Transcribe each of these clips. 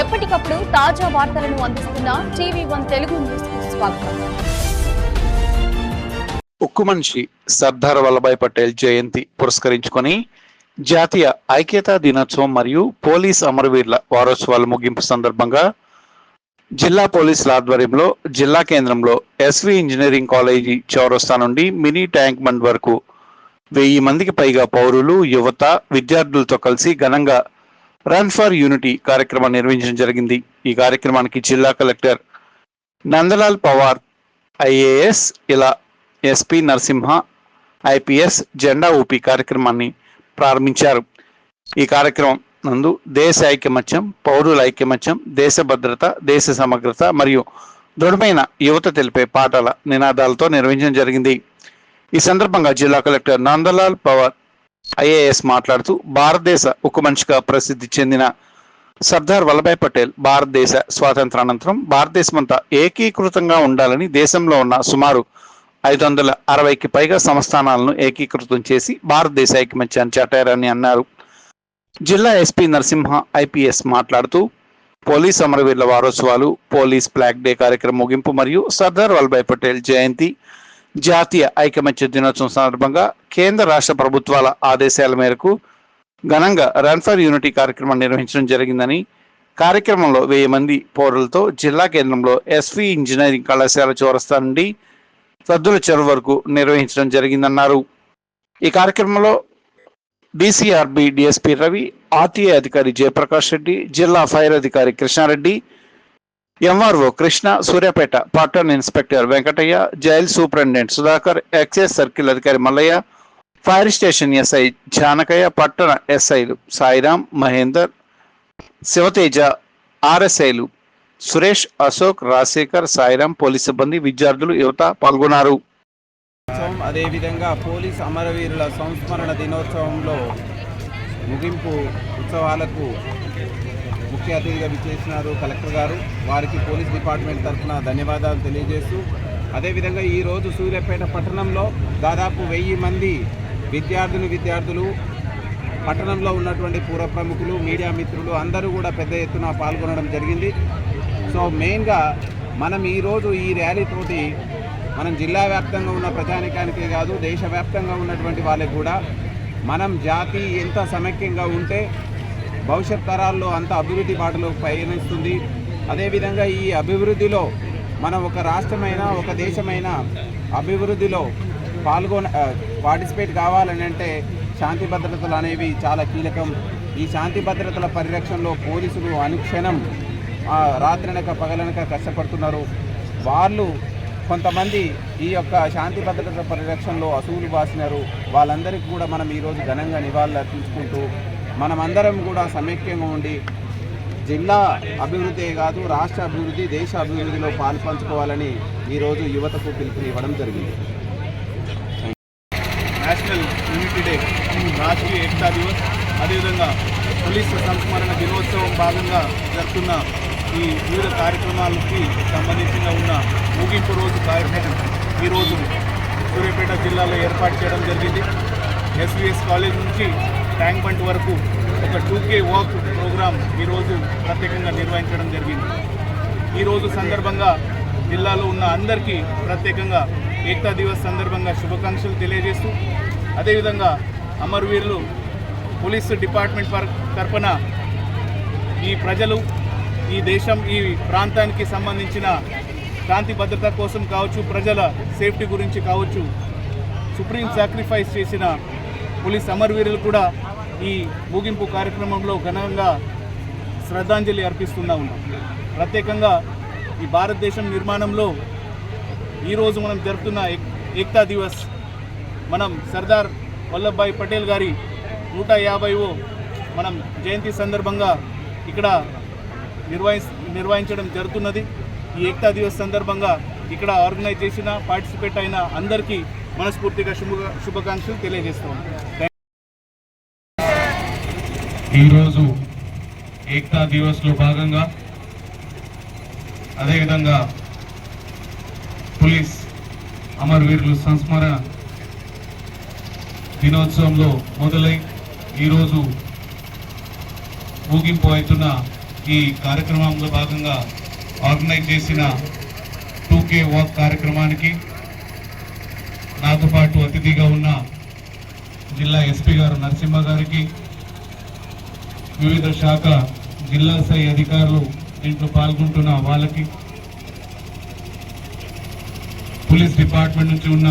ఎప్పటికప్పుడు తాజా వార్తలను అందిస్తున్న టీవీ వన్ తెలుగు న్యూస్ స్వాగతం. ఉక్కు మనిషి సర్దార్ వల్లభాయ్ పటేల్ జయంతి పురస్కరించుకొని జాతీయ ఐక్యతా దినోత్సవం మరియు పోలీస్ అమరవీరుల వారోత్సవాల ముగింపు సందర్భంగా జిల్లా పోలీసుల ఆధ్వర్యంలో జిల్లా కేంద్రంలో ఎస్వి ఇంజనీరింగ్ కాలేజీ చౌరస్తా నుండి మినీ ట్యాంక్ బండ్ వరకు వెయ్యి మందికి పైగా పౌరులు యువత విద్యార్థులతో కలిసి ఘనంగా రన్ ఫర్ యూనిటీ కార్యక్రమం నిర్వహించడం జరిగింది. ఈ కార్యక్రమానికి జిల్లా కలెక్టర్ నందలాల్ పవార్ ఐఏఎస్ ఇలా ఎస్పి నరసింహ ఐపీఎస్ జెండా ఊపి కార్యక్రమాన్ని ప్రారంభించారు. ఈ కార్యక్రమం నందు దేశ ఐక్యమత్యం పౌరుల ఐక్యమత్యం దేశ భద్రత దేశ సమగ్రత మరియు దృఢమైన యువత తెలిపే పాటల నినాదాలతో నిర్వహించడం జరిగింది. ఈ సందర్భంగా జిల్లా కలెక్టర్ నందలాల్ పవార్ ఐఏఎస్ మాట్లాడుతూ భారతదేశ ఉక్కు మనిషిగా ప్రసిద్ధి చెందిన సర్దార్ వల్లభాయ్ పటేల్ భారతదేశ స్వాతంత్రానంతరం భారతదేశమంతా ఏకీకృతంగా ఉండాలని దేశంలో ఉన్న సుమారు ఐదు వందల అరవైకి పైగా సంస్థానాలను ఏకీకృతం చేసి భారతదేశ ఐకమత్యాన్ని చాటారని అన్నారు. జిల్లా ఎస్పీ నరసింహ ఐపీఎస్ మాట్లాడుతూ పోలీస్ అమరవీరుల వారోత్సవాలు పోలీస్ ఫ్లాగ్ డే కార్యక్రమం ముగింపు మరియు సర్దార్ వల్లభాయ్ పటేల్ జయంతి జాతీయ ఐకమత్య దినోత్సవం సందర్భంగా కేంద్ర రాష్ట్ర ప్రభుత్వాల ఆదేశాల మేరకు ఘనంగా రన్ ఫర్ యూనిటీ కార్యక్రమం నిర్వహించడం జరిగిందని కార్యక్రమంలో వెయ్యి మంది పౌరులతో జిల్లా కేంద్రంలో ఎస్వి ఇంజనీరింగ్ కళాశాల చౌరస్తా నుండి సద్దుల చెరువు వరకు నిర్వహించడం జరిగిందన్నారు. ఈ కార్యక్రమంలో డిసిఆర్బి డిఎస్పి రవి ఆర్టీఐ అధికారి జయప్రకాష్ రెడ్డి జిల్లా ఫైర్ అధికారి కృష్ణారెడ్డి ఎంఆర్ఓ కృష్ణ సూర్యాపేట పట్టణ inspector Venkataiah jail superintendent Sudhakar excise circle అధికారి Mallaiah fire station SI Janakaiah పట్టణ ఎస్ఐలు సాయిరాం మహేందర్ శివతేజ ఆర్ఎస్ఐలు సురేష్ అశోక్ రాజశేఖర్ సాయిరాం పోలీస్ సిబ్బంది విద్యార్థులు యువత పాల్గొన్నారు. అదేవిధంగా పోలీస్ అమరవీరుల సంస్మరణ దినోత్సవంలో ముగింపు ఉత్సవాలకు ముఖ్య అతిథిగా విచ్చేసినారు కలెక్టర్ గారు. వారికి పోలీస్ డిపార్ట్మెంట్ తరఫున ధన్యవాదాలు తెలియజేస్తూ అదేవిధంగా ఈరోజు సూర్యాపేట పట్టణంలో దాదాపు వెయ్యి మంది విద్యార్థులు విద్యార్థులు పట్టణంలో ఉన్నటువంటి పూర్వ ప్రముఖులు మీడియా మిత్రులు అందరూ కూడా పెద్ద ఎత్తున పాల్గొనడం జరిగింది. సో మెయిన్గా మనం ఈరోజు ఈ ర్యాలీ తోటి మనం జిల్లా వ్యాప్తంగా ఉన్న ప్రజానికానికే కాదు దేశవ్యాప్తంగా ఉన్నటువంటి వాళ్ళకి కూడా మనం జాతి ఎంత సమైక్యంగా ఉంటే భవిష్యత్ తరాల్లో అంత అభివృద్ధి బాటలో పయనిస్తుంది. అదేవిధంగా ఈ అభివృద్ధిలో మనం ఒక రాష్ట్రమైన ఒక దేశమైన అభివృద్ధిలో పాల్గొన పార్టిసిపేట్ కావాలని అంటే శాంతి భద్రతలు అనేవి చాలా కీలకం. ఈ శాంతి భద్రతల పరిరక్షణలో పోలీసులు అనుక్షణం ఆ, రాత్రనక పగలనక కష్టపడుతున్నారు. వాళ్ళు కొంతమంది ఈ యొక్క శాంతి భద్రతల పరిరక్షణలో అసూలు బాసినారు. వాళ్ళందరికీ కూడా మనం ఈరోజు ఘనంగా నివాళులు అర్పించుకుంటూ మనమందరం కూడా సమైక్యంగా ఉండి జిల్లా అభివృద్ధి కాదు రాష్ట్ర అభివృద్ధి దేశ అభివృద్ధిలో పాల్పంచుకోవాలని ఈరోజు యువతకు పిలుపునివ్వడం జరిగింది. National unity day Rashtriya Ekta Diwas. అదేవిధంగా పోలీస్ సంస్మరణ దినోత్సవం భాగంగా జరుగుతున్న ఈ వివిధ కార్యక్రమాలకి సంబంధించిన ఉన్న ముగింపు రోజు కార్యక్రమం ఈరోజు సూర్యాపేట జిల్లాలో ఏర్పాటు చేయడం జరిగింది. ఎస్వీఎస్ కాలేజ్ నుంచి ట్యాంక్ బండ్ వరకు ఒక టూ కే వాక్ ప్రోగ్రాం ఈరోజు ప్రత్యేకంగా నిర్వహించడం జరిగింది. ఈరోజు సందర్భంగా జిల్లాలో ఉన్న అందరికీ ప్రత్యేకంగా ఏకతా దివస్ సందర్భంగా శుభాకాంక్షలు తెలియజేస్తూ అదేవిధంగా అమరవీరులు పోలీసు డిపార్ట్మెంట్ తరఫున ఈ ప్రజలు ఈ దేశం ఈ ప్రాంతానికి సంబంధించిన శాంతి భద్రత కోసం కావచ్చు ప్రజల సేఫ్టీ గురించి కావచ్చు సుప్రీం సాక్రిఫైస్ చేసిన పోలీస్ అమరవీరులు కూడా ఈ ముగింపు కార్యక్రమంలో ఘనంగా శ్రద్ధాంజలి అర్పిస్తున్నా ఉన్నాం. ప్రత్యేకంగా ఈ భారతదేశం నిర్మాణంలో ఈరోజు మనం జరుపుతున్న ఏక్- ఏక్తా దివస్ మనం సర్దార్ వల్లభాయ్ పటేల్ గారి నూట యాభైవో మనం జయంతి సందర్భంగా ఇక్కడ నిర్వహి నిర్వహించడం జరుగుతున్నది. ఈ ఏక్తా దివస్ సందర్భంగా ఇక్కడ ఆర్గనైజ్ చేసిన పార్టిసిపేట్ అయిన అందరికీ మనస్ఫూర్తిగా శుభ శుభాకాంక్షలు తెలియజేస్తాం ఈరోజు ఏక్తా దివస్లో భాగంగా అదేవిధంగా పోలీస్ అమరవీరులు సంస్మరణ దినోత్సవంలో మొదలై ఈరోజు ముగింపు అవుతున్న ఈ కార్యక్రమంలో భాగంగా ఆర్గనైజ్ చేసిన టూ కే వాక్ కార్యక్రమానికి నాతో పాటు అతిథిగా ఉన్న జిల్లా ఎస్పీ గారు నరసింహ గారికి వివిధ శాఖ జిల్లా స్థాయి అధికారులు దీంట్లో పాల్గొంటున్న వాళ్ళకి పోలీస్ డిపార్ట్మెంట్ నుంచి ఉన్న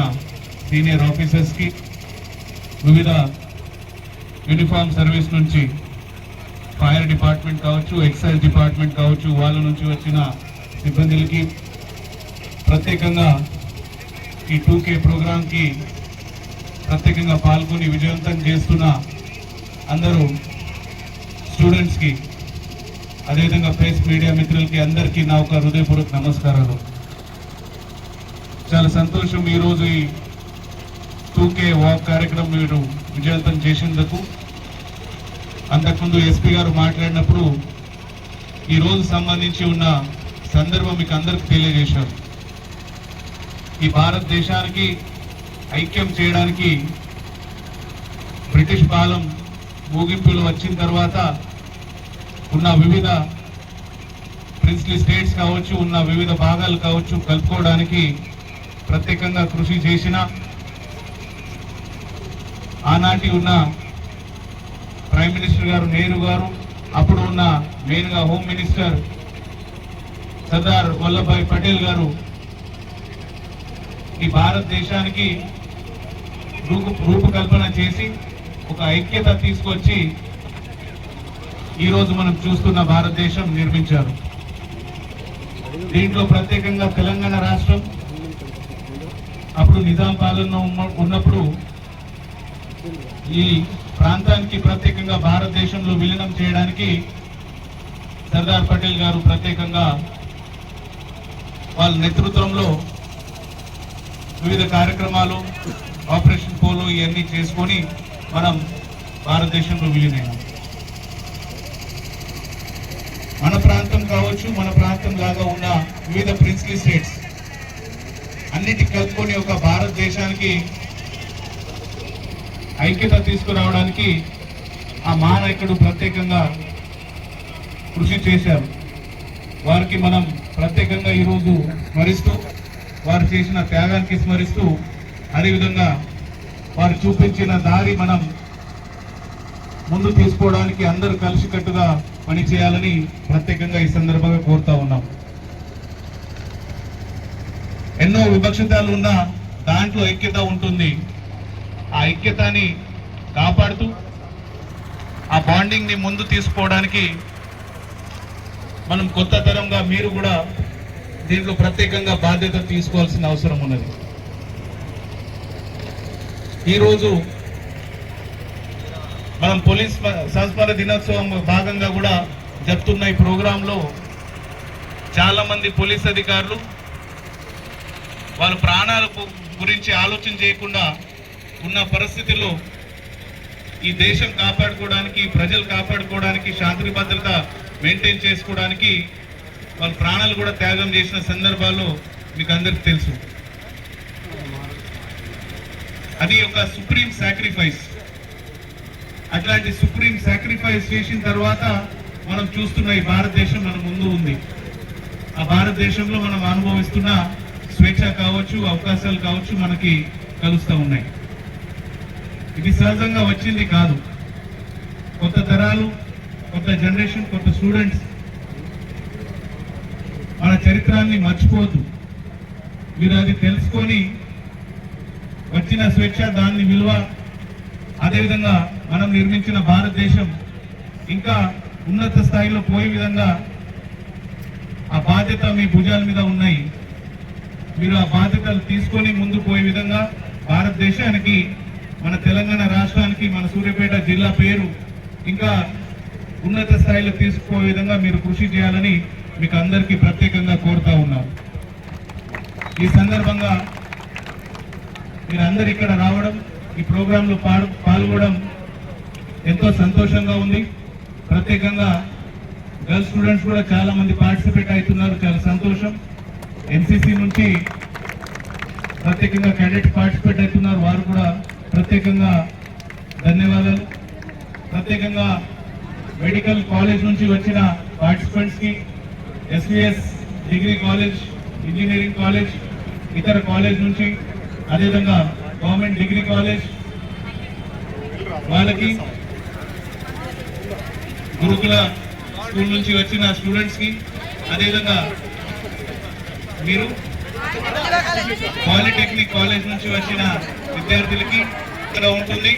సీనియర్ ఆఫీసర్స్కి వివిధ యూనిఫామ్ సర్వీస్ నుంచి ఫైర్ డిపార్ట్మెంట్ కావచ్చు ఎక్సైజ్ డిపార్ట్మెంట్ కావచ్చు వాళ్ళ నుంచి వచ్చిన సిబ్బందులకి ప్రత్యేకంగా ఈ టూ కే ప్రోగ్రాంకి ప్రత్యేకంగా పాల్గొని విజయవంతం చేస్తున్న అందరూ స్టూడెంట్స్కి అదేవిధంగా ప్రెస్ మీడియా మిత్రులకి అందరికీ నా ఒక హృదయపూర్వక నమస్కారాలు. చాలా సంతోషం ఈరోజు ఈ టూ కే వాక్ కార్యక్రమం మీరు విజయవంతం చేసేందుకు అంతకుముందు ఎస్పీ గారు మాట్లాడినప్పుడు ఈ రోజు సంబంధించి ఉన్న సందర్భం మీకు అందరికి తెలియజేశారు. ఈ భారతదేశానికి ఐక్యం చేయడానికి బ్రిటిష్ పాలం ముగింపులు వచ్చిన తర్వాత ఉన్న వివిధ ప్రిన్స్లీ స్టేట్స్ కావచ్చు ఉన్న వివిధ భాగాలు కావచ్చు కలుపుకోవడానికి ప్రత్యేకంగా కృషి చేసిన ఆనాటి ఉన్న ప్రైమ్ మినిస్టర్ గారు నెహ్రూ గారు అప్పుడు ఉన్న మెయిన్గా హోమ్ మినిస్టర్ సర్దార్ వల్లభాయ్ పటేల్ గారు ఈ భారతదేశానికి రూపు రూపకల్పన చేసి ఒక ఐక్యత తీసుకొచ్చి ఈరోజు మనం చూస్తున్న భారతదేశం నిర్మించారు. దీంట్లో ప్రత్యేకంగా తెలంగాణ రాష్ట్రం అప్పుడు నిజాం పాలన ఉన్నప్పుడు ఈ ప్రాంతానికి ప్రత్యేకంగా భారతదేశంలో విలీనం చేయడానికి సర్దార్ పటేల్ గారు ప్రత్యేకంగా వాళ్ళ నేతృత్వంలో వివిధ కార్యక్రమాలు ఆపరేషన్ పోలు ఇవన్నీ చేసుకొని మనం భారతదేశంలో విలీనైనాం మన ప్రాంతం కావచ్చు మన ప్రాంతం లాగా ఉన్న వివిధ ప్రిన్స్లీ స్టేట్స్ అన్నిటి కలుపుకొని ఒక భారతదేశానికి ఐక్యత తీసుకురావడానికి ఆ మహానాయకుడు ప్రత్యేకంగా కృషి చేశారు. వారికి మనం ప్రత్యేకంగా ఈరోజు స్మరిస్తూ వారు చేసిన త్యాగానికి స్మరిస్తూ అదేవిధంగా వారు చూపించిన దారి మనం ముందు తీసుకోవడానికి అందరూ కలిసికట్టుగా పనిచేయాలని ప్రత్యేకంగా ఈ సందర్భంగా కోరుతా ఉన్నాం. ఎన్నో వివక్షతాలు ఉన్నా దాంట్లో ఐక్యత ఉంటుంది. ఆ ఐక్యతని కాపాడుతూ ఆ బాండింగ్ని ముందు తీసుకోవడానికి మనం కొత్త తరంగా మీరు కూడా దీంట్లో ప్రత్యేకంగా బాధ్యత తీసుకోవాల్సిన అవసరం ఉన్నది. ఈరోజు మనం పోలీస్ మ- సంస్మరణ దినోత్సవం భాగంగా కూడా జరుపుతున్న ఈ ప్రోగ్రాంలో చాలా మంది పోలీస్ అధికారులు వాళ్ళ ప్రాణాల గురించి ఆలోచన చేయకుండా ఉన్న పరిస్థితుల్లో ఈ దేశం కాపాడుకోవడానికి ప్రజలు కాపాడుకోవడానికి శాంతి భద్రత మెయింటైన్ చేసుకోవడానికి వాళ్ళ ప్రాణాలు కూడా త్యాగం చేసిన సందర్భాలు మీకు అందరికి తెలుసు. అది ఒక సుప్రీం సాక్రిఫైస్. అట్లాంటి సుప్రీం సాక్రిఫైస్ చేసిన తర్వాత మనం చూస్తున్న ఈ భారతదేశం మన ముందు ఉంది. ఆ భారతదేశంలో మనం అనుభవిస్తున్న స్వేచ్ఛ కావచ్చు అవకాశాలు కావచ్చు మనకి కలుస్తూ ఉన్నాయి. ఇది సహజంగా వచ్చింది కాదు. కొత్త తరాలు కొత్త జనరేషన్ కొత్త స్టూడెంట్స్ చరిత్రాన్ని మర్చిపోవద్దు మీరు అది తెలుసుకొని వచ్చిన స్వేచ్ఛ దాన్ని విలువ అదేవిధంగా మనం నిర్మించిన భారతదేశం ఇంకా ఉన్నత స్థాయిలో పోయే విధంగా ఆ బాధ్యత మీ భుజాల మీద ఉన్నాయి. మీరు ఆ బాధ్యతలు తీసుకొని ముందు పోయే విధంగా భారతదేశానికి మన తెలంగాణ రాష్ట్రానికి మన సూర్యాపేట జిల్లా పేరు ఇంకా ఉన్నత స్థాయిలో తీసుకుపోయే విధంగా మీరు కృషి చేయాలని మీకు అందరికీ ప్రత్యేకంగా కోరుతా ఉన్నాం. ఈ సందర్భంగా మీరందరు ఇక్కడ రావడం ఈ ప్రోగ్రాంలో పాడు పాల్గొనడం ఎంతో సంతోషంగా ఉంది. ప్రత్యేకంగా గర్ల్స్ స్టూడెంట్స్ కూడా చాలా మంది పార్టిసిపేట్ అవుతున్నారు. చాలా సంతోషం. ఎన్సిసి నుంచి ప్రత్యేకంగా క్యాడెట్ పార్టిసిపేట్ అవుతున్నారు. వారు కూడా ప్రత్యేకంగా ధన్యవాదాలు. ప్రత్యేకంగా మెడికల్ కాలేజ్ నుంచి వచ్చిన పార్టిసిపెంట్స్కి SVS degree college engineering college ఇతర కాలేజ్ నుంచి అదేవిధంగా గవర్నమెంట్ డిగ్రీ కాలేజ్ వాళ్ళకి గురుకుల స్కూల్ నుంచి వచ్చిన స్టూడెంట్స్కి అదేవిధంగా మీరు పాలిటెక్నిక్ కాలేజ్ నుంచి వచ్చిన విద్యార్థులకి ఇక్కడ ఉంటుంది.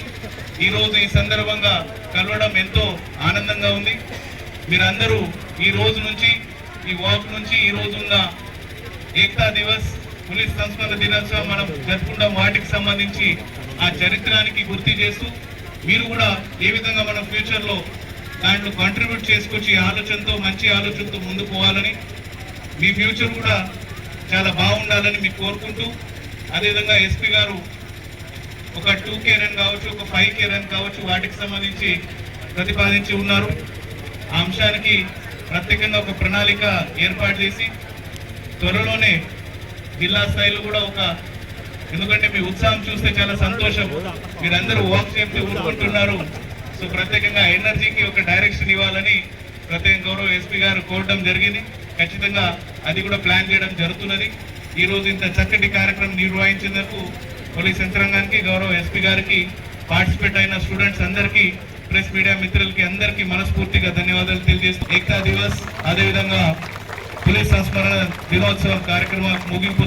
ఈరోజు ఈ సందర్భంగా కలవడం ఎంతో ఆనందంగా ఉంది. మీరందరూ ఈ రోజు నుంచి ఈ వాక్ నుంచి ఈ రోజు ఉన్న ఏకతా దివస్ పోలీస్ సంస్కరణ దినోత్సవం మనం జరుపుకుంటాం. వాటికి సంబంధించి ఆ చరిత్రానికి గుర్తు చేస్తూ మీరు కూడా ఏ విధంగా మన ఫ్యూచర్లో దాంట్లో కాంట్రిబ్యూట్ చేసుకొచ్చి ఈ ఆలోచనతో మంచి ఆలోచనతో ముందు పోవాలని మీ ఫ్యూచర్ కూడా చాలా బాగుండాలని మీకు కోరుకుంటూ అదేవిధంగా ఎస్పీ గారు ఒక టూ కేర్ అని కావచ్చు ఒక ఫైవ్ కేర్ అని కావచ్చు వాటికి సంబంధించి ప్రతిపాదించి ఉన్నారు. ఆ అంశానికి ప్రత్యేకంగా ఒక ప్రణాళిక ఏర్పాటు చేసి త్వరలోనే జిల్లా స్థాయిలో కూడా ఒక ఎందుకంటే మీ ఉత్సాహం చూస్తే చాలా సంతోషం. మీరందరూ వాక్ చేస్తే ఊరుకుంటున్నారు. సో ప్రత్యేకంగా ఎనర్జీకి ఒక డైరెక్షన్ ఇవ్వాలని ప్రత్యేక గౌరవ ఎస్పీ గారు కోరడం జరిగింది. ఖచ్చితంగా అది కూడా ప్లాన్ చేయడం జరుగుతున్నది. ఈ రోజు ఇంత చక్కటి కార్యక్రమం నిర్వహించినందుకు పోలీస్ యంత్రాంగానికి గౌరవ ఎస్పీ గారికి పార్టిసిపేట్ అయిన స్టూడెంట్స్ అందరికీ ప్రెస్ మీడియా మిత్రులకి అందరికీ మనస్ఫూర్తిగా ధన్యవాదాలు తెలియజేస్తూ ఏకతా దివస్. అదేవిధంగా పోలీస్ సంస్మరణ దినోత్సవం కార్యక్రమం ముగింపు